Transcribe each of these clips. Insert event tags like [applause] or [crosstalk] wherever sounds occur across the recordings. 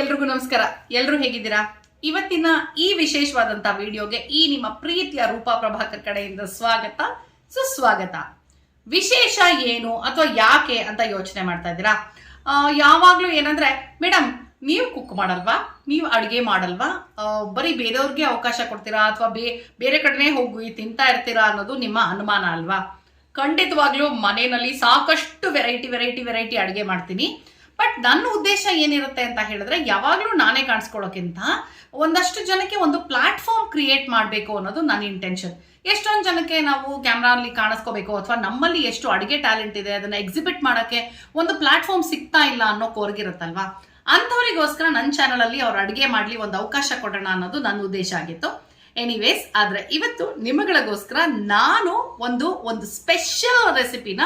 ಎಲ್ರಿಗೂ ನಮಸ್ಕಾರ. ಎಲ್ರು ಹೇಗಿದ್ದೀರಾ? ಇವತ್ತಿನ ಈ ವಿಶೇಷವಾದಂತ ವಿಡಿಯೋಗೆ ಈ ನಿಮ್ಮ ಪ್ರೀತಿಯ ರೂಪಾ ಪ್ರಭಾಕರ್ ಕಡೆಯಿಂದ ಸ್ವಾಗತ, ಸುಸ್ವಾಗತ. ವಿಶೇಷ ಏನು ಅಥವಾ ಯಾಕೆ ಅಂತ ಯೋಚನೆ ಮಾಡ್ತಾ ಇದ್ದೀರಾ? ಯಾವಾಗ್ಲೂ ಏನಂದ್ರೆ ಮೇಡಮ್ ನೀವು ಕುಕ್ ಮಾಡಲ್ವಾ? ನೀವು ಅಡುಗೆ ಮಾಡಲ್ವಾ? ಬರೀ ಬೇರೆಯವ್ರಿಗೆ ಅವಕಾಶ ಕೊಡ್ತೀರಾ? ಅಥವಾ ಬೇರೆ ಕಡೆನೇ ಹೋಗಿ ತಿಂತಾ ಇರ್ತೀರಾ ಅನ್ನೋದು ನಿಮ್ಮ ಅನುಮಾನ ಅಲ್ವಾ? ಖಂಡಿತವಾಗ್ಲೂ ಮನೆಯಲ್ಲಿ ಸಾಕಷ್ಟು ವೆರೈಟಿ ವೆರೈಟಿ ವೆರೈಟಿ ಅಡುಗೆ ಮಾಡ್ತೀನಿ. ಬಟ್ ನನ್ನ ಉದ್ದೇಶ ಏನಿರುತ್ತೆ ಅಂತ ಹೇಳಿದ್ರೆ ಯಾವಾಗಲೂ ನಾನೇ ಕಾಣಿಸ್ಕೊಳ್ಳೋಕ್ಕಿಂತ ಒಂದಷ್ಟು ಜನಕ್ಕೆ ಒಂದು ಪ್ಲಾಟ್ಫಾರ್ಮ್ ಕ್ರಿಯೇಟ್ ಮಾಡಬೇಕು ಅನ್ನೋದು ನನ್ನ ಇಂಟೆನ್ಷನ್ ಎಷ್ಟೊಂದು ಜನಕ್ಕೆ ನಾವು ಕ್ಯಾಮ್ರಾಲಿ ಕಾಣಿಸ್ಕೋಬೇಕು ಅಥವಾ ನಮ್ಮಲ್ಲಿ ಎಷ್ಟು ಅಡುಗೆ ಟ್ಯಾಲೆಂಟ್ ಇದೆ, ಅದನ್ನು ಎಕ್ಸಿಬಿಟ್ ಮಾಡೋಕ್ಕೆ ಒಂದು ಪ್ಲಾಟ್ಫಾರ್ಮ್ ಸಿಗ್ತಾ ಇಲ್ಲ ಅನ್ನೋ ಕೋರ್ಗಿರುತ್ತಲ್ವಾ ಅಂಥವರಿಗೋಸ್ಕರ ನನ್ನ ಚಾನಲಲ್ಲಿ ಅವ್ರು ಅಡುಗೆ ಮಾಡಲಿ ಒಂದು ಅವಕಾಶ ಕೊಡೋಣ ಅನ್ನೋದು ನನ್ನ ಉದ್ದೇಶ ಆಗಿತ್ತು. ಎನಿವೇಸ್ ಆದರೆ ಇವತ್ತು ನಿಮಗಳಿಗೋಸ್ಕರ ನಾನು ಒಂದು ಒಂದು ಸ್ಪೆಷಲ್ ರೆಸಿಪಿನ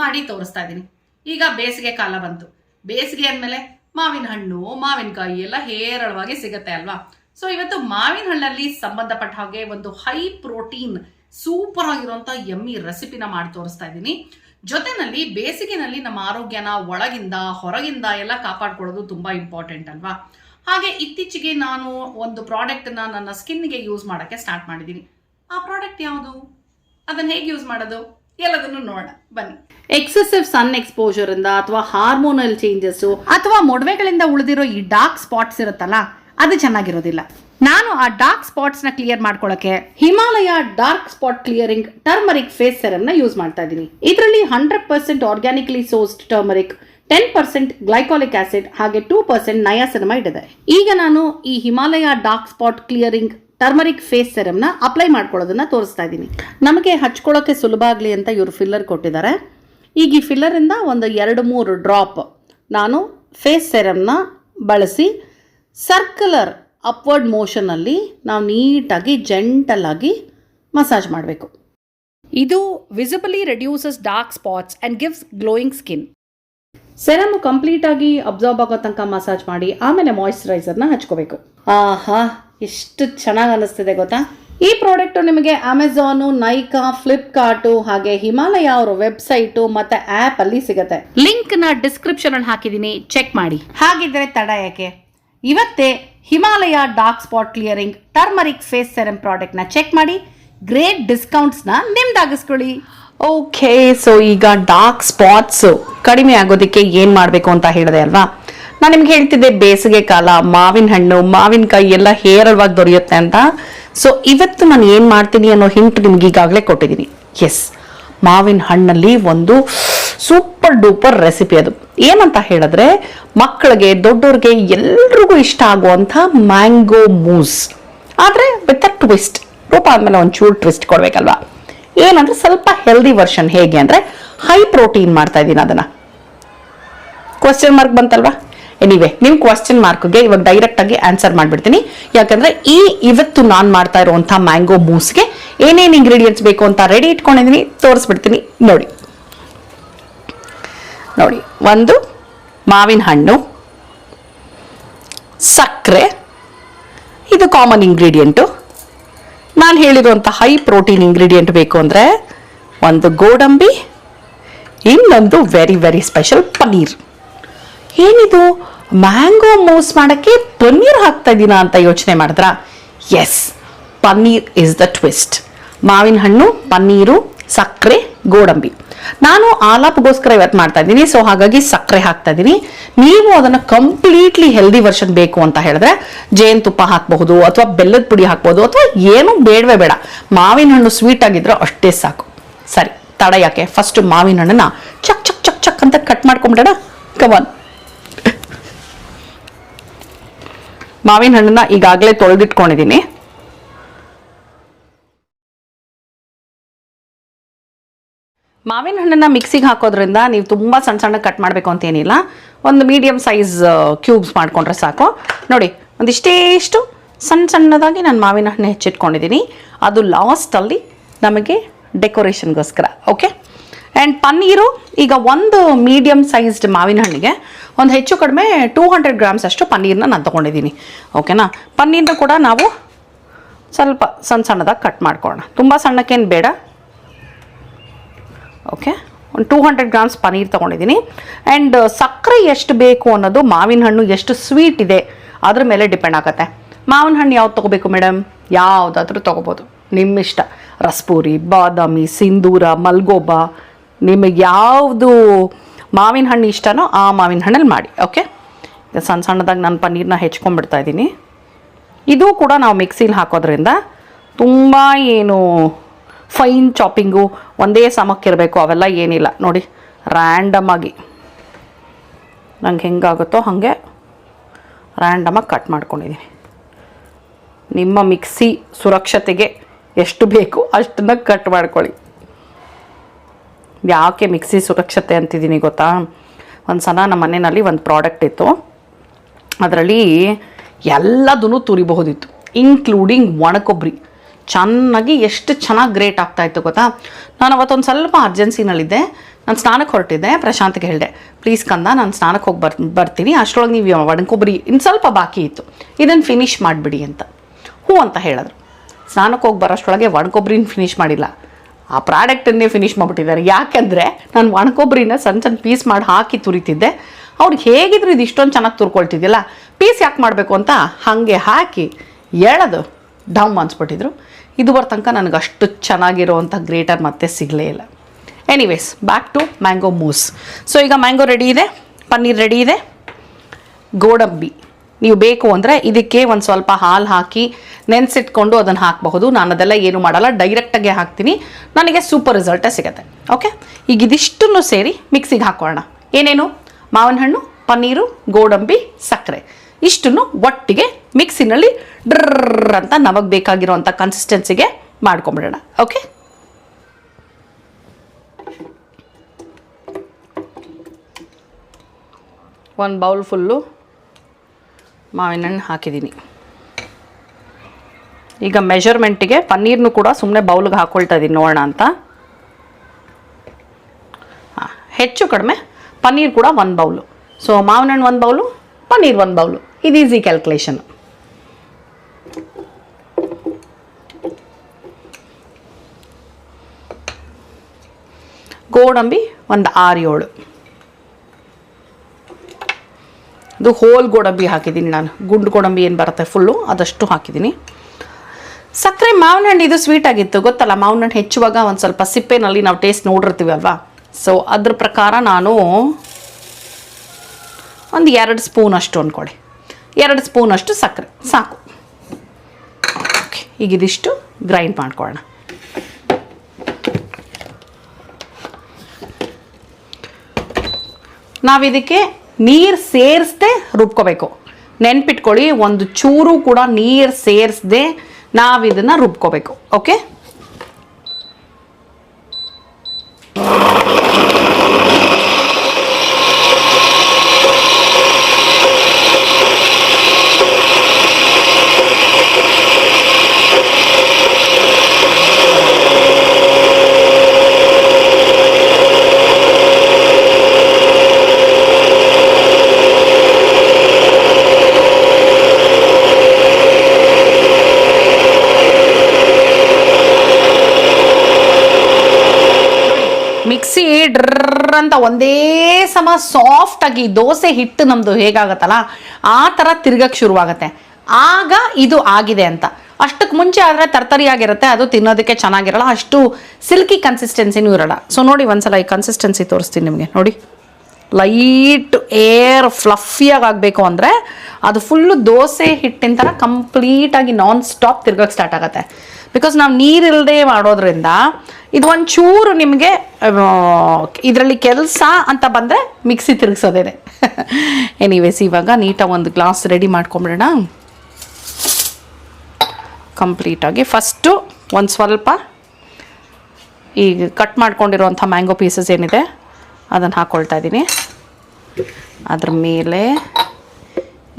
ಮಾಡಿ ತೋರಿಸ್ತಾ ಇದ್ದೀನಿ. ಈಗ ಬೇಸಿಗೆ ಕಾಲ ಬಂತು. ಬೇಸಿಗೆ ಅಂದಮೇಲೆ ಮಾವಿನ ಹಣ್ಣು ಮಾವಿನಕಾಯಿ ಎಲ್ಲ ಹೇರಳವಾಗಿ ಸಿಗುತ್ತೆ ಅಲ್ವಾ? ಸೊ ಇವತ್ತು ಮಾವಿನ ಹಣ್ಣಲ್ಲಿ ಸಂಬಂಧಪಟ್ಟ ಹಾಗೆ ಒಂದು ಹೈ ಪ್ರೋಟೀನ್ ಸೂಪರ್ ಆಗಿರುವಂತ ಎಮ್ಮಿ ರೆಸಿಪಿನ ಮಾಡಿ ತೋರಿಸ್ತಾ ಇದ್ದೀನಿ. ಜೊತೆನಲ್ಲಿ ಬೇಸಿಗೆನಲ್ಲಿ ನಮ್ಮ ಆರೋಗ್ಯನ ಒಳಗಿಂದ, ಹೊರಗಿಂದ ಎಲ್ಲ ಕಾಪಾಡ್ಕೊಳ್ಳೋದು ತುಂಬಾ ಇಂಪಾರ್ಟೆಂಟ್ ಅಲ್ವಾ? ಹಾಗೆ ಇತ್ತೀಚೆಗೆ ನಾನು ಒಂದು ಪ್ರಾಡಕ್ಟ್ನ ನನ್ನ ಸ್ಕಿನ್ಗೆ ಯೂಸ್ ಮಾಡೋಕ್ಕೆ ಸ್ಟಾರ್ಟ್ ಮಾಡಿದ್ದೀನಿ. ಆ ಪ್ರಾಡಕ್ಟ್ ಯಾವುದು? ಅದನ್ನ ಹೇಗೆ ಯೂಸ್ ಮಾಡೋದು? ಎಲ್ಲದನ್ನು ನೋಡೋಣ. ಬನ್ನಿ. ಎಕ್ಸೆಸಿವ್ ಸನ್ ಎಕ್ಸ್ಪೋಜರ್ ಇಂದ ಅಥವಾ ಹಾರ್ಮೋನಲ್ ಚೇಂಜಸ್ ಅಥವಾ ಮೊಡವೆಗಳಿಂದ ಉಳಿದಿರೋ ಈ ಡಾರ್ಕ್ ಸ್ಪಾಟ್ಸ್ ಇರುತ್ತಲ್ಲ, ಅದು ಚೆನ್ನಾಗಿರೋದಿಲ್ಲ. ನಾನು ಆ ಡಾರ್ಕ್ ಸ್ಪಾಟ್ಸ್ನ ಕ್ಲಿಯರ್ ಮಾಡ್ಕೊಳ್ಳೋಕೆ Himalaya dark spot clearing turmeric face ಸೆರಮ್ನ use ಮಾಡ್ತಾ ಇದ್ದೀನಿ. ಇದರಲ್ಲಿ hundred percent organically sourced turmeric ten percent glycolic acid ಹಾಗೆ ಟೂ ಪರ್ಸೆಂಟ್ ನಯಾಸಿನಮೈಡ್ ಇದೆ. ಈಗ ನಾನು ಈ Himalaya dark spot clearing turmeric face ಸೆರಮ್ನ apply ಮಾಡ್ಕೊಳ್ಳೋದನ್ನ ತೋರಿಸ್ತಾ ಇದ್ದೀನಿ ನಮಗೆ ಹಚ್ಕೊಳ್ಳೋಕ್ಕೆ ಸುಲಭ ಆಗಲಿ ಅಂತ ಇವರು ಫಿಲ್ಲರ್ ಕೊಟ್ಟಿದ್ದಾರೆ. ಈಗ ಈ ಫಿಲ್ಲರಿಂದ ಒಂದು ಎರಡು ಮೂರು ಡ್ರಾಪ್ ನಾನು ಫೇಸ್ ಸೆರಮ್ನ ಬಳಸಿ ಸರ್ಕ್ಯುಲರ್ ಅಪ್ವರ್ಡ್ ಮೋಷನಲ್ಲಿ ನಾವು ನೀಟಾಗಿ ಜೆಂಟಲಾಗಿ ಮಸಾಜ್ ಮಾಡಬೇಕು. ಇದು visibly reduces dark spots and gives glowing skin serum ಕಂಪ್ಲೀಟಾಗಿ ಅಬ್ಸಾರ್ಬ್ ಆಗೋ ತನಕ ಮಸಾಜ್ ಮಾಡಿ, ಆಮೇಲೆ ಮಾಯಿಶ್ಚರೈಸರ್ನ ಹಚ್ಕೋಬೇಕು. ಆಹಾ ಎಷ್ಟು ಚೆನ್ನಾಗಿ ಅನ್ನಿಸ್ತಿದೆ ಗೊತ್ತಾ? ಈ ಪ್ರಾಡಕ್ಟು ನಿಮಗೆ ಅಮೆಝಾನು ನೈಕಾ ಫ್ಲಿಪ್ಕಾರ್ಟು ಹಾಗೆ ಹಿಮಾಲಯ ಅವರ ವೆಬ್ಸೈಟು ಮತ್ತೆ ಆ್ಯಪ್ ಅಲ್ಲಿ ಸಿಗುತ್ತೆ. ಲಿಂಕ್ನ ಡಿಸ್ಕ್ರಿಪ್ಷನ್ ಅಲ್ಲಿ ಹಾಕಿದ್ದೀನಿ ಚೆಕ್ ಮಾಡಿ. ಹಾಗಿದ್ರೆ ತಡ ಯಾಕೆ? ಇವತ್ತೇ Himalaya dark spot clearing turmeric face serum ಪ್ರಾಡಕ್ಟ್ನ ಚೆಕ್ ಮಾಡಿ ಗ್ರೇಟ್ ಡಿಸ್ಕೌಂಟ್ಸ್ನ ನಿಮ್ದಾಗಿಸ್ಕೊಳ್ಳಿ. ಓಕೆ ಸೊ ಈಗ ಡಾರ್ಕ್ ಸ್ಪಾಟ್ಸ್ ಕಡಿಮೆ ಆಗೋದಕ್ಕೆ ಏನು ಮಾಡಬೇಕು ಅಂತ ಹೇಳಿದೆ ಅಲ್ವಾ? ನಾನು ನಿಮ್ಗೆ ಹೇಳ್ತಿದ್ದೆ ಬೇಸಿಗೆ ಕಾಲ, ಮಾವಿನ ಹಣ್ಣು ಮಾವಿನಕಾಯಿ ಎಲ್ಲ ಹೇರಳವಾಗಿ ದೊರೆಯುತ್ತೆ ಅಂತ. ಸೊ ಇವತ್ತು ನಾನು ಏನು ಮಾಡ್ತೀನಿ ಅನ್ನೋ ಹಿಂಟ್ ನಿಮ್ಗೆ ಈಗಾಗಲೇ ಕೊಟ್ಟಿದ್ದೀನಿ ಎಸ್ ಮಾವಿನ ಹಣ್ಣಲ್ಲಿ ಒಂದು ಸೂಪರ್ ಡೂಪರ್ ರೆಸಿಪಿ ಅದು. ಏನಂತ ಹೇಳಿದ್ರೆ, ಮಕ್ಕಳಿಗೆ ದೊಡ್ಡವ್ರಿಗೆ ಎಲ್ರಿಗೂ ಇಷ್ಟ ಆಗುವಂಥ ಮ್ಯಾಂಗೋ ಮೂಸ್. ಆದರೆ ವಿತ್ ಅ ಟ್ವಿಸ್ಟ್ ರೂಪ ಆದ್ಮೇಲೆ ಒಂಚೂರು ಟ್ವಿಸ್ಟ್ ಕೊಡ್ಬೇಕಲ್ವಾ? ಏನಂದ್ರೆ ಸ್ವಲ್ಪ ಹೆಲ್ದಿ ವರ್ಷನ್ ಹೇಗೆ ಅಂದ್ರೆ ಹೈ ಪ್ರೋಟೀನ್ ಮಾಡ್ತಾ ಇದ್ದೀನಿ ಅದನ್ನ. ಕ್ವಶನ್ ಮಾರ್ಕ್ ಬಂತಲ್ವಾ? ಎನಿವೆ ನಿಮ್ ಕ್ವಶನ್ ಮಾರ್ಕ್ಗೆ ಇವಾಗ ಡೈರೆಕ್ಟ್ ಆಗಿ ಆನ್ಸರ್ ಮಾಡ್ಬಿಡ್ತೀನಿ. ಯಾಕಂದ್ರೆ ಈ ಇವತ್ತು ನಾನು ಮಾಡ್ತಾ ಇರುವಂತಹ ಮ್ಯಾಂಗೋ ಮೂಸ್ಗೆ ಏನೇನು ಇಂಗ್ರೀಡಿಯೆಂಟ್ಸ್ ಬೇಕು ಅಂತ ರೆಡಿ ಇಟ್ಕೊಂಡಿದೀನಿ, ತೋರಿಸ್ಬಿಡ್ತೀನಿ. ನೋಡಿ. ನೋಡಿ, ಒಂದು ಮಾವಿನ ಹಣ್ಣು, ಸಕ್ಕರೆ, ಇದು ಕಾಮನ್ ಇಂಗ್ರೀಡಿಯೆಂಟು ನಾನು ಹೇಳಿರುವಂಥ ಹೈ ಪ್ರೋಟೀನ್ ಇಂಗ್ರೀಡಿಯೆಂಟ್ ಬೇಕು ಅಂದರೆ ಒಂದು ಗೋಡಂಬಿ, ಇನ್ನೊಂದು ವೆರಿ ವೆರಿ ಸ್ಪೆಷಲ್ ಪನ್ನೀರ್. ಏನಿದು? ಮ್ಯಾಂಗೋ ಮೂಸ್ ಮಾಡೋಕ್ಕೆ ಪನ್ನೀರ್ ಹಾಕ್ತಾ ಇದ್ದೀನಾ ಅಂತ ಯೋಚನೆ ಮಾಡಿದ್ರಾ? Yes paneer is the twist ಮಾವಿನ ಹಣ್ಣು, ಪನ್ನೀರು, ಸಕ್ಕರೆ, ಗೋಡಂಬಿ. ನಾನು ಆಲಾಪ್ಗೋಸ್ಕರ ಇವತ್ತು ಮಾಡ್ತಾ ಇದ್ದೀನಿ ಸೊ ಹಾಗಾಗಿ ಸಕ್ಕರೆ ಹಾಕ್ತಾ ಇದ್ದೀನಿ. ನೀವು ಅದನ್ನು ಕಂಪ್ಲೀಟ್ಲಿ ಹೆಲ್ದಿ ವರ್ಷನ್ ಬೇಕು ಅಂತ ಹೇಳಿದ್ರೆ ಜೇನುತುಪ್ಪ ಹಾಕಬಹುದು, ಅಥವಾ ಬೆಲ್ಲದ ಪುಡಿ ಹಾಕ್ಬೋದು ಅಥವಾ ಏನು ಬೇಡವೇ ಬೇಡ. ಮಾವಿನ ಹಣ್ಣು ಸ್ವೀಟ್ ಆಗಿದ್ರೆ ಅಷ್ಟೇ ಸಾಕು. ಸರಿ, ತಡ ಯಾಕೆ? ಫಸ್ಟ್ ಮಾವಿನ ಹಣ್ಣನ್ನ ಚಕ್ ಚಕ್ ಚಕ್ ಚಕ್ ಅಂತ ಕಟ್ ಮಾಡ್ಕೊಂಬಿಡೋಣ. ಕಮಾನ್ ಮಾವಿನ ಹಣ್ಣನ್ನ ಈಗಾಗಲೇ ತೊಳೆದಿಟ್ಕೊಂಡಿದ್ದೀನಿ. ಮಾವಿನ ಹಣ್ಣನ್ನ ಮಿಕ್ಸಿಗೆ ಹಾಕೋದ್ರಿಂದ ನೀವು ತುಂಬ ಸಣ್ಣ ಸಣ್ಣ ಕಟ್ ಮಾಡಬೇಕು ಅಂತ ಏನಿಲ್ಲ. ಒಂದು ಮೀಡಿಯಂ ಸೈಜ್ ಕ್ಯೂಬ್ಸ್ ಮಾಡ್ಕೊಂಡ್ರೆ ಸಾಕು. ನೋಡಿ, ಒಂದಿಷ್ಟೇಷ್ಟು ಸಣ್ಣ ಸಣ್ಣದಾಗಿ ನಾನು ಮಾವಿನ ಹಣ್ಣು ಹೆಚ್ಚಿಟ್ಕೊಂಡಿದ್ದೀನಿ. ಅದು ಲಾಸ್ಟಲ್ಲಿ ನಮಗೆ ಡೆಕೋರೇಷನ್ಗೋಸ್ಕರ ಓಕೆ ಆ್ಯಂಡ್ ಪನ್ನೀರು ಈಗ ಒಂದು ಮೀಡಿಯಂ ಸೈಜ್ಡ್ ಮಾವಿನ ಹಣ್ಣಿಗೆ ಒಂದು ಹೆಚ್ಚು ಕಡಿಮೆ ಟೂ ಹಂಡ್ರೆಡ್ ಗ್ರಾಮ್ಸ್ ಅಷ್ಟು ಪನ್ನೀರನ್ನ ನಾನು ತೊಗೊಂಡಿದ್ದೀನಿ. ಓಕೆನಾ ಪನ್ನೀರ್ನ ಕೂಡ ನಾವು ಸ್ವಲ್ಪ ಸಣ್ಣ ಸಣ್ಣದಾಗಿ ಕಟ್ ಮಾಡ್ಕೊಳ್ಳೋಣ. ತುಂಬ ಸಣ್ಣಕ್ಕೇನು ಬೇಡ. ಓಕೆ ಒಂದು ಟೂ ಹಂಡ್ರೆಡ್ ಗ್ರಾಮ್ಸ್ ಪನ್ನೀರ್ ತೊಗೊಂಡಿದ್ದೀನಿ. ಆ್ಯಂಡ್ ಸಕ್ಕರೆ ಎಷ್ಟು ಬೇಕು ಅನ್ನೋದು ಮಾವಿನ ಹಣ್ಣು ಎಷ್ಟು ಸ್ವೀಟ್ ಇದೆ, ಅದ್ರ ಮೇಲೆ ಡಿಪೆಂಡ್ ಆಗುತ್ತೆ. ಮಾವಿನ ಹಣ್ಣು ಯಾವ್ದು ತೊಗೋಬೇಕು ಮೇಡಮ್ ಯಾವುದಾದ್ರೂ ತೊಗೋಬೋದು. ನಿಮ್ಮ ಇಷ್ಟ ರಸ್ಪೂರಿ, ಬಾದಾಮಿ, ಸಿಂಧೂರ, ಮಲ್ಗೋಬಾ, ನಿಮಗೆ ಯಾವುದು ಮಾವಿನ ಹಣ್ಣು ಇಷ್ಟನೋ ಆ ಮಾವಿನ ಹಣ್ಣಲ್ಲಿ ಮಾಡಿ ಓಕೆ ಸಣ್ಣ ಸಣ್ಣದಾಗಿ ನಾನು ಪನ್ನೀರನ್ನ ಹೆಚ್ಕೊಂಡ್ಬಿಡ್ತಾ ಇದ್ದೀನಿ. ಇದು ಕೂಡ ನಾವು ಮಿಕ್ಸಿಲಿ ಹಾಕೋದ್ರಿಂದ ತುಂಬ ಏನು ಫೈನ್ ಚಾಪಿಂಗು ಒಂದೇ ಸಮಕ್ಕಿರಬೇಕು, ಅವೆಲ್ಲ ಏನಿಲ್ಲ. ನೋಡಿ ರ್ಯಾಂಡಮ್ ಆಗಿ. ನಂಗೆ ಹೆಂಗಾಗುತ್ತೋ ಹಾಗೆ ರ್ಯಾಂಡಮಾಗಿ ಕಟ್ ಮಾಡ್ಕೊಂಡಿದ್ದೀನಿ. ನಿಮ್ಮ ಮಿಕ್ಸಿ ಸುರಕ್ಷತೆಗೆ ಎಷ್ಟು ಬೇಕು ಅಷ್ಟನ್ನ ಕಟ್ ಮಾಡ್ಕೊಳ್ಳಿ. ಯಾಕೆ ಮಿಕ್ಸಿ ಸುರಕ್ಷತೆ ಅಂತಿದ್ದೀನಿ ಗೊತ್ತಾ? ಒಂದು ಸಲ ನಮ್ಮ ಮನೆಯಲ್ಲಿ ಒಂದು ಪ್ರಾಡಕ್ಟ್ ಇತ್ತು. ಅದರಲ್ಲಿ ಎಲ್ಲದೂ ತುರಿಬಹುದಿತ್ತು ಇನ್ಕ್ಲೂಡಿಂಗ್ ಒಣಕೊಬ್ಬರಿ. ಚೆನ್ನಾಗಿ ಎಷ್ಟು ಚೆನ್ನಾಗಿ ಗ್ರೇಟ್ ಆಗ್ತಾಯಿತ್ತು ಗೊತ್ತಾ? ನಾನು ಅವತ್ತೊಂದು ಸ್ವಲ್ಪ ಅರ್ಜೆನ್ಸಿನಲ್ಲಿದ್ದೆ ನಾನು ಸ್ನಾನಕ್ಕೆ ಹೊರಟಿದ್ದೆ, ಪ್ರಶಾಂತ್ಗೆ ಹೇಳಿದೆ ಪ್ಲೀಸ್ ಕಂದ, ನಾನು ಸ್ನಾನಕ್ಕೆ ಹೋಗಿ ಬರ್, ಬರ್ತೀನಿ, ಅಷ್ಟರೊಳಗೆ ನೀವು ಒಣಕೊಬ್ಬರಿ ಇನ್ನು ಸ್ವಲ್ಪ ಬಾಕಿ ಇತ್ತು. ಇದನ್ನು ಫಿನಿಷ್ ಮಾಡಿಬಿಡಿ ಅಂತ. ಹ್ಞೂ ಅಂತ ಹೇಳಿದ್ರು. ಸ್ನಾನಕ್ಕೆ ಹೋಗಿ ಬರೋಷ್ಟರೊಳಗೆ ಒಣಕೊಬ್ಬರಿನ ಫಿನಿಷ್ ಮಾಡಿಲ್ಲ. ಆ ಪ್ರಾಡಕ್ಟನ್ನೇ ಫಿನಿಷ್ ಮಾಡಿಬಿಟ್ಟಿದ್ದಾರೆ. ಯಾಕೆಂದರೆ ನಾನು ಒಣಕೊಬ್ಬರಿನ ಸಣ್ಣ ಸಣ್ಣ ಪೀಸ್ ಮಾಡಿ ಹಾಕಿ ತುರಿತಿದ್ದೆ. ಅವ್ರಿಗೆ ಹೇಗಿದ್ರು ಇದು ಇಷ್ಟೊಂದು ಚೆನ್ನಾಗಿ ತುರ್ಕೊಳ್ತಿದ್ದಿಲ್ಲ ಪೀಸ್ ಯಾಕೆ ಮಾಡಬೇಕು ಅಂತ ಹಾಗೆ ಹಾಕಿ ಎಳೆದು ಡಮ್ ಅನ್ಸ್ಬಿಟ್ಟಿದ್ರು ಇದುವರ ತನಕ ನನಗೆ ಅಷ್ಟು ಚೆನ್ನಾಗಿರೋವಂಥ ಗ್ರೇಟರ್ ಮತ್ತೆ ಸಿಗಲೇ ಇಲ್ಲ. Anyways back to mango mousse so ಈಗ ಮ್ಯಾಂಗೋ ರೆಡಿ ಇದೆ? ಪನ್ನೀರ್ ರೆಡಿ ಇದೆ? ಗೋಡಂಬಿ. ನೀವು ಬೇಕು ಅಂದರೆ ಇದಕ್ಕೆ ಒಂದು ಸ್ವಲ್ಪ ಹಾಲು ಹಾಕಿ ನೆನೆಸಿಟ್ಕೊಂಡು ಅದನ್ನು ಹಾಕಬಹುದು. ನಾನು ಅದೆಲ್ಲ ಏನು ಮಾಡಲ್ಲ ಡೈರೆಕ್ಟಾಗೆ ಹಾಕ್ತೀನಿ. ನನಗೆ ಸೂಪರ್ ರಿಸಲ್ಟೇ ಸಿಗುತ್ತೆ. ಓಕೆ ಈಗ ಇದಿಷ್ಟನ್ನು ಸೇರಿ ಮಿಕ್ಸಿಗೆ ಹಾಕೋಣ ಏನೇನು? ಮಾವಿನ ಹಣ್ಣು ಪನ್ನೀರು, ಗೋಡಂಬಿ, ಸಕ್ಕರೆ. ಇಷ್ಟನ್ನು ಒಟ್ಟಿಗೆ ಮಿಕ್ಸಿನಲ್ಲಿ ಡ್ರರ್ ಅಂತ ನಮಗೆ ಬೇಕಾಗಿರೋವಂಥ ಕನ್ಸಿಸ್ಟೆನ್ಸಿಗೆ ಮಾಡ್ಕೊಂಬಿಡೋಣ. ಓಕೆ ಒಂದು ಬೌಲ್ ಫುಲ್ಲು ಮಾವಿನ ಹಣ್ಣು ಹಾಕಿದ್ದೀನಿ. ಈಗ ಮೆಷರ್ಮೆಂಟಿಗೆ ಪನ್ನೀರ್ನು ಕೂಡ ಸುಮ್ಮನೆ ಬೌಲ್ಗೆ ಹಾಕ್ಕೊಳ್ತಾ ಇದ್ದೀನಿ ನೋಡೋಣ ಅಂತ. ಹೆಚ್ಚು ಕಡಿಮೆ ಪನ್ನೀರ್ ಕೂಡ ಒಂದು ಬೌಲು. ಸೊ ಮಾವಿನ ಹಣ್ಣು ಒಂದು ಬೌಲು, ಪನ್ನೀರ್ ಒಂದು ಬೌಲು. ಇದು ಈಸಿ ಕ್ಯಾಲ್ಕುಲೇಷನ್ ಗೋಡಂಬಿ ಒಂದು ಆರು ಏಳು. ಇದು ಹೋಲ್ ಗೋಡಂಬಿ ಹಾಕಿದ್ದೀನಿ ನಾನು. ಗುಂಡು ಗೋಡಂಬಿ ಏನು ಬರುತ್ತೆ ಫುಲ್ಲು ಅದಷ್ಟು ಹಾಕಿದ್ದೀನಿ. ಸಕ್ಕರೆ ಮಾವಿನ ಹಣ್ಣು ಇದು ಸ್ವೀಟ್ ಆಗಿತ್ತು, ಗೊತ್ತಲ್ಲ? ಮಾವಿನ ಹಣ್ಣು ಹೆಚ್ಚುವಾಗ ಒಂದು ಸ್ವಲ್ಪ ಸಿಪ್ಪೆನಲ್ಲಿ ನಾವು ಟೇಸ್ಟ್ ನೋಡಿರ್ತೀವಿ ಅಲ್ವಾ? ಸೊ ಅದ್ರ ಪ್ರಕಾರ ನಾನು ಒಂದು ಎರಡು ಸ್ಪೂನ್ ಅಷ್ಟು ಅಂದ್ಕೊಡಿ ಎರಡು ಸ್ಪೂನ್ ಅಷ್ಟು ಸಕ್ಕರೆ. ಸಾಕು. ಓಕೆ ಈಗ ಇದಿಷ್ಟು ಗ್ರೈಂಡ್ ಮಾಡ್ಕೊಳ್ಳೋಣ. ನಾವಿದಕ್ಕೆ ನೀರು ಸೇರಿಸ್ದೆ ರುಬ್ಕೋಬೇಕು. ನೆನ್ಪಿಟ್ಕೊಳ್ಳಿ ಒಂದು ಚೂರು ಕೂಡ ನೀರು ಸೇರಿಸ್ದೆ ನಾವಿದನ್ನು ರುಬ್ಕೋಬೇಕು ಓಕೆ ಡ್ರರ್ ಅಂತ ಒಂದೇ ಸಮ ಸಾಫ್ಟ್ ಆಗಿ ದೋಸೆ ಹಿಟ್ಟು ನಮ್ದು ಹೇಗಾಗತ್ತಲ್ಲ, ಆ ಥರ ತಿರ್ಗಕ್ಕೆ ಶುರುವಾಗತ್ತೆ. ಆಗ ಇದು ಆಗಿದೆ ಅಂತ. ಅಷ್ಟಕ್ಕೆ ಮುಂಚೆ ಆದರೆ ತರ್ತರಿ ಆಗಿರುತ್ತೆ, ಅದು ತಿನ್ನೋದಕ್ಕೆ ಚೆನ್ನಾಗಿರಲ್ಲ, ಅಷ್ಟು ಸಿಲ್ಕಿ ಕನ್ಸಿಸ್ಟೆನ್ಸಿನೂ ಇರಲ್ಲ. ಸೊ ನೋಡಿ ಒಂದ್ಸಲ ಈ ಕನ್ಸಿಸ್ಟೆನ್ಸಿ ತೋರಿಸ್ತೀನಿ ನಿಮಗೆ, ನೋಡಿ. ಲೈಟ್ ಏರ್ ಫ್ಲಫಿಯಾಗಿ ಆಗಬೇಕು ಅಂದರೆ ಅದು ಫುಲ್ಲು ದೋಸೆ ಹಿಟ್ಟಿನ ಥರ ಕಂಪ್ಲೀಟಾಗಿ ನಾನ್ ಸ್ಟಾಪ್ ತಿರ್ಗಕ್ಕೆ ಸ್ಟಾರ್ಟ್ ಆಗುತ್ತೆ. ಬಿಕಾಸ್ ನಾವು ನೀರಿಲ್ಲದೆ ಮಾಡೋದ್ರಿಂದ ಇದು ಒಂಚೂರು ನಿಮಗೆ ಇದರಲ್ಲಿ ಕೆಲಸ ಅಂತ ಬಂದರೆ ಮಿಕ್ಸಿ ತಿರುಗಿಸೋದೇನೆ. ಎನಿವೇಸ್ [laughs] ಇವಾಗ ನೀಟಾಗಿ ಒಂದು ಗ್ಲಾಸ್ ರೆಡಿ ಮಾಡ್ಕೊಂಬಿಡೋಣ. ಕಂಪ್ಲೀಟಾಗಿ ಫಸ್ಟು ಒಂದು ಸ್ವಲ್ಪ ಈಗ ಕಟ್ ಮಾಡ್ಕೊಂಡಿರುವಂಥ ಮ್ಯಾಂಗೋ ಪೀಸಸ್ ಏನಿದೆ ಅದನ್ನು ಹಾಕ್ಕೊಳ್ತಾ ಇದ್ದೀನಿ. ಅದ್ರ ಮೇಲೆ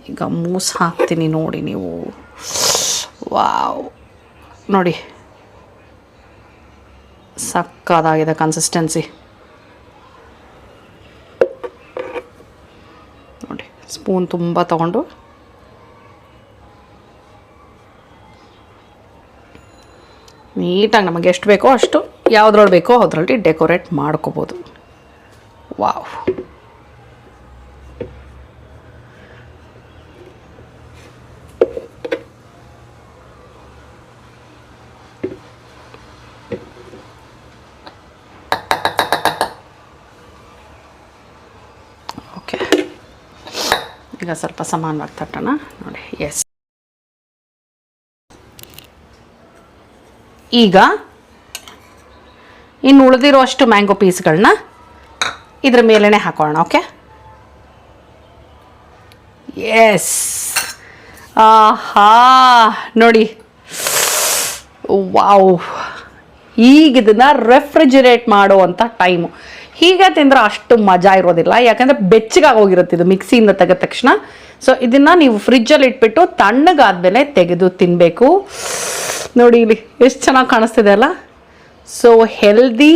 ಈಗ ಮೂಸ್ ಹಾಕ್ತೀನಿ ನೋಡಿ ನೀವು. ವಾವ್. ನೋಡಿ. ಸಕ್ಕದಾಗಿದೆ ಕನ್ಸಿಸ್ಟೆನ್ಸಿ ನೋಡಿ ಸ್ಪೂನ್ ತುಂಬ ತಗೊಂಡು. ನೀಟಾಗಿ ನಮಗೆ ಎಷ್ಟು ಬೇಕೋ ಅಷ್ಟು ಯಾವುದ್ರೊಳಗೆ ಬೇಕೋ ಅದರಲ್ಲಿ ಡೆಕೋರೇಟ್ ಮಾಡ್ಕೋಬೋದು. ವಾವ್ ಓಕೆ ಈಗ ಸ್ವಲ್ಪ ಸಮಾನವಾಗಿ ತಟ್ಟೋಣ ನೋಡಿ ಎಸ್ ಈಗ ಇನ್ನು ಉಳಿದಿರೋ ಅಷ್ಟು ಮ್ಯಾಂಗೋ ಪೀಸ್ಗಳನ್ನ ಇದ್ರ ಮೇಲೇ ಹಾಕೋಣ ಓಕೆ ಎಸ್ ಆಹಾ, ನೋಡಿ. ವಾವ್ ಈಗ ಇದನ್ನ ರೆಫ್ರಿಜಿರೇಟ್ ಮಾಡುವಂಥ ಟೈಮು ಹೀಗೆ ತಿಂದರೆ ಅಷ್ಟು ಮಜಾ ಇರೋದಿಲ್ಲ, ಯಾಕಂದರೆ ಬೆಚ್ಚಗಾಗಿ ಹೋಗಿರುತ್ತೆ ಇದು ಮಿಕ್ಸಿಯಿಂದ ತೆಗೆದ ತಕ್ಷಣ. ಸೊ ಇದನ್ನು ನೀವು ಫ್ರಿಜ್ಜಲ್ಲಿ ಇಟ್ಬಿಟ್ಟು ತಣ್ಣಗಾದ್ಮೇಲೆ ತೆಗೆದು ತಿನ್ನಬೇಕು ನೋಡಿ ಇಲ್ಲಿ, ಎಷ್ಟು ಚೆನ್ನಾಗಿ ಕಾಣಿಸ್ತಿದೆ ಅಲ್ಲ? ಸೊ ಹೆಲ್ದಿ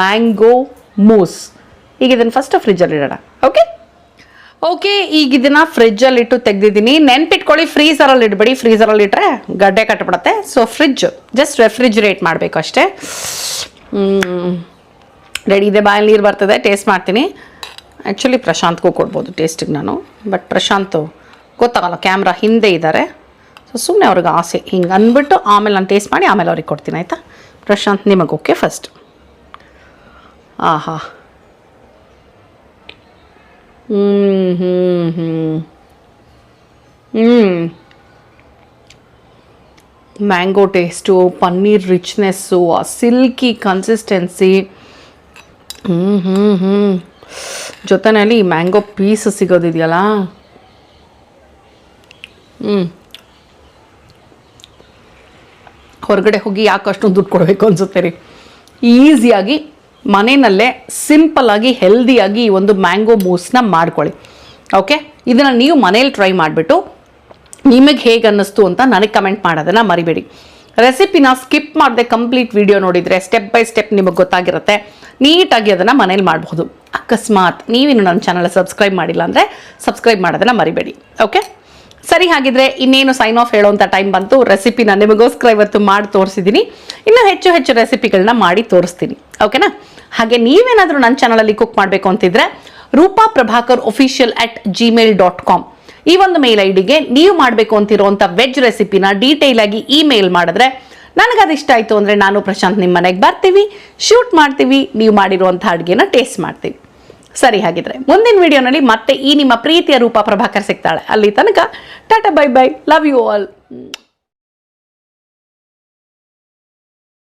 ಮ್ಯಾಂಗೋ ಮೂಸ್ ಈಗ ಇದನ್ನು ಫಸ್ಟ್ ಫ್ರಿಜ್ಜಲ್ಲಿ ಇಡೋಣ. ಓಕೆ ಓಕೆ ಈಗ ಇದನ್ನ ಫ್ರಿಜ್ಜಲ್ಲಿ ಇಟ್ಟು ತೆಗ್ದಿದ್ದೀನಿ. ನೆನ್ಪಿಟ್ಕೊಳ್ಳಿ ಫ್ರೀಸರಲ್ಲಿ ಇಡಬೇಡಿ. ಫ್ರೀಸರಲ್ಲಿ ಇಟ್ಟರೆ ಗಡ್ಡೆ ಕಟ್ಬಿಡತ್ತೆ. ಸೊ ಫ್ರಿಜ್ ಜಸ್ಟ್ ರೆಫ್ರಿಜರೇಟ್ ಮಾಡಬೇಕು ಅಷ್ಟೇ. ರೆಡಿ ಇದೆ? ಬಾಯಲ್ಲಿ ನೀರು ಬರ್ತದೆ. ಟೇಸ್ಟ್ ಮಾಡ್ತೀನಿ. ಆ್ಯಕ್ಚುಲಿ ಪ್ರಶಾಂತ್ಗೂ ಕೊಡ್ಬೋದು ಟೇಸ್ಟಿಗೆ ನಾನು. ಬಟ್ ಪ್ರಶಾಂತ್, ಗೊತ್ತಾಗಲ್ಲ ಕ್ಯಾಮ್ರಾ ಹಿಂದೆ ಇದ್ದಾರೆ ಸೊ ಸುಮ್ಮನೆ ಅವ್ರಿಗೆ ಆಸೆ. ಹಿಂಗೆ ಅಂದ್ಬಿಟ್ಟು ಆಮೇಲೆ ನಾನು ಟೇಸ್ಟ್ ಮಾಡಿ ಆಮೇಲೆ ಅವ್ರಿಗೆ ಕೊಡ್ತೀನಿ, ಆಯಿತಾ? ಪ್ರಶಾಂತ್, ನಿಮಗೆ ಓಕೆ ಫಸ್ಟ್ ಆಹಾ. Hmm hmm hmm. Mango taste paneer richness ಆ ಸಿಲ್ಕಿ ಕನ್ಸಿಸ್ಟೆನ್ಸಿ ಹ್ಞೂ ಹ್ಞೂ ಹ್ಞೂ ಜೊತೆಯಲ್ಲಿ ಮ್ಯಾಂಗೋ ಪೀಸ್ ಸಿಗೋದಿದೆಯಲ್ಲ? ಹ್ಞೂ ಹೊರಗಡೆ ಹೋಗಿ ಯಾಕೆ ಅಷ್ಟೊಂದು ದುಡ್ಡು ಕೊಡಬೇಕು ಅನ್ಸುತ್ತೆ ರೀ. ಈಸಿಯಾಗಿ ಮನೆಯಲ್ಲೇ ಸಿಂಪಲ್ಲಾಗಿ ಹೆಲ್ದಿಯಾಗಿ ಈ ಒಂದು ಮ್ಯಾಂಗೋ ಮೂಸ್ನ ಮಾಡ್ಕೊಳ್ಳಿ. ಓಕೆ ಇದನ್ನು ನೀವು ಮನೇಲಿ ಟ್ರೈ ಮಾಡಿಬಿಟ್ಟು ನಿಮಗೆ ಹೇಗೆ ಅನ್ನಿಸ್ತು ಅಂತ ನನಗೆ ಕಮೆಂಟ್ ಮಾಡೋದನ್ನು ಮರಿಬೇಡಿ. ರೆಸಿಪಿನ ಸ್ಕಿಪ್ ಮಾಡದೆ ಕಂಪ್ಲೀಟ್ ವಿಡಿಯೋ ನೋಡಿದರೆ ಸ್ಟೆಪ್ ಬೈ ಸ್ಟೆಪ್ ನಿಮಗೆ ಗೊತ್ತಾಗಿರುತ್ತೆ. ನೀಟಾಗಿ ಅದನ್ನು ಮನೇಲಿ ಮಾಡಬಹುದು. ಅಕಸ್ಮಾತ್ ನೀವಿನ್ನು ನನ್ನ ಚಾನಲ್ ಸಬ್ಸ್ಕ್ರೈಬ್ ಮಾಡಿಲ್ಲ ಅಂದರೆ ಸಬ್ಸ್ಕ್ರೈಬ್ ಮಾಡೋದನ್ನು ಮರಿಬೇಡಿ. ಓಕೆ ಸರಿ ಹಾಗಿದ್ರೆ ಇನ್ನೇನು ಸೈನ್ ಆಫ್ ಹೇಳೋಂಥ ಟೈಮ್ ಬಂತು. ರೆಸಿಪಿನ ನಿಮಗೋಸ್ಕರ ಇವತ್ತು ಮಾಡಿ ತೋರಿಸಿದ್ದೀನಿ ಇನ್ನೂ ಹೆಚ್ಚು ಹೆಚ್ಚು ರೆಸಿಪಿಗಳನ್ನ ಮಾಡಿ ತೋರಿಸ್ತೀನಿ. ಓಕೆನಾ ಹಾಗೆ ನೀವೇನಾದರೂ ನನ್ನ ಚಾನಲಲ್ಲಿ ಕುಕ್ ಮಾಡಬೇಕು ಅಂತಿದ್ರೆ Roopa Prabhakar official at gmail dot com ಈ ಒಂದು ಮೇಲ್ ಐ ಡಿಗೆ ನೀವು ಮಾಡಬೇಕು ಅಂತಿರುವಂಥ ವೆಜ್ ರೆಸಿಪಿನ ಡೀಟೇಲ್ ಆಗಿ ಇಮೇಲ್ ಮಾಡಿದ್ರೆ ನನಗೆ ಅದು ಇಷ್ಟ ಆಯಿತು ಅಂದರೆ ನಾನು ಪ್ರಶಾಂತ್ ನಿಮ್ಮ ಮನೆಗೆ ಬರ್ತೀವಿ ಶೂಟ್ ಮಾಡ್ತೀವಿ, ನೀವು ಮಾಡಿರುವಂಥ ಅಡುಗೆನ ಟೇಸ್ಟ್ ಮಾಡ್ತೀವಿ. ಸರಿ ಹಾಗಿದ್ರೆ ಮುಂದಿನ ವಿಡಿಯೋನಲ್ಲಿ ಮತ್ತೆ ಈ ನಿಮ್ಮ ಪ್ರೀತಿಯ ರೂಪ ಪ್ರಭಾಕರ್ ಸಿಗ್ತಾಳೆ. ಅಲ್ಲಿ ತನಕ tata bye bye love you all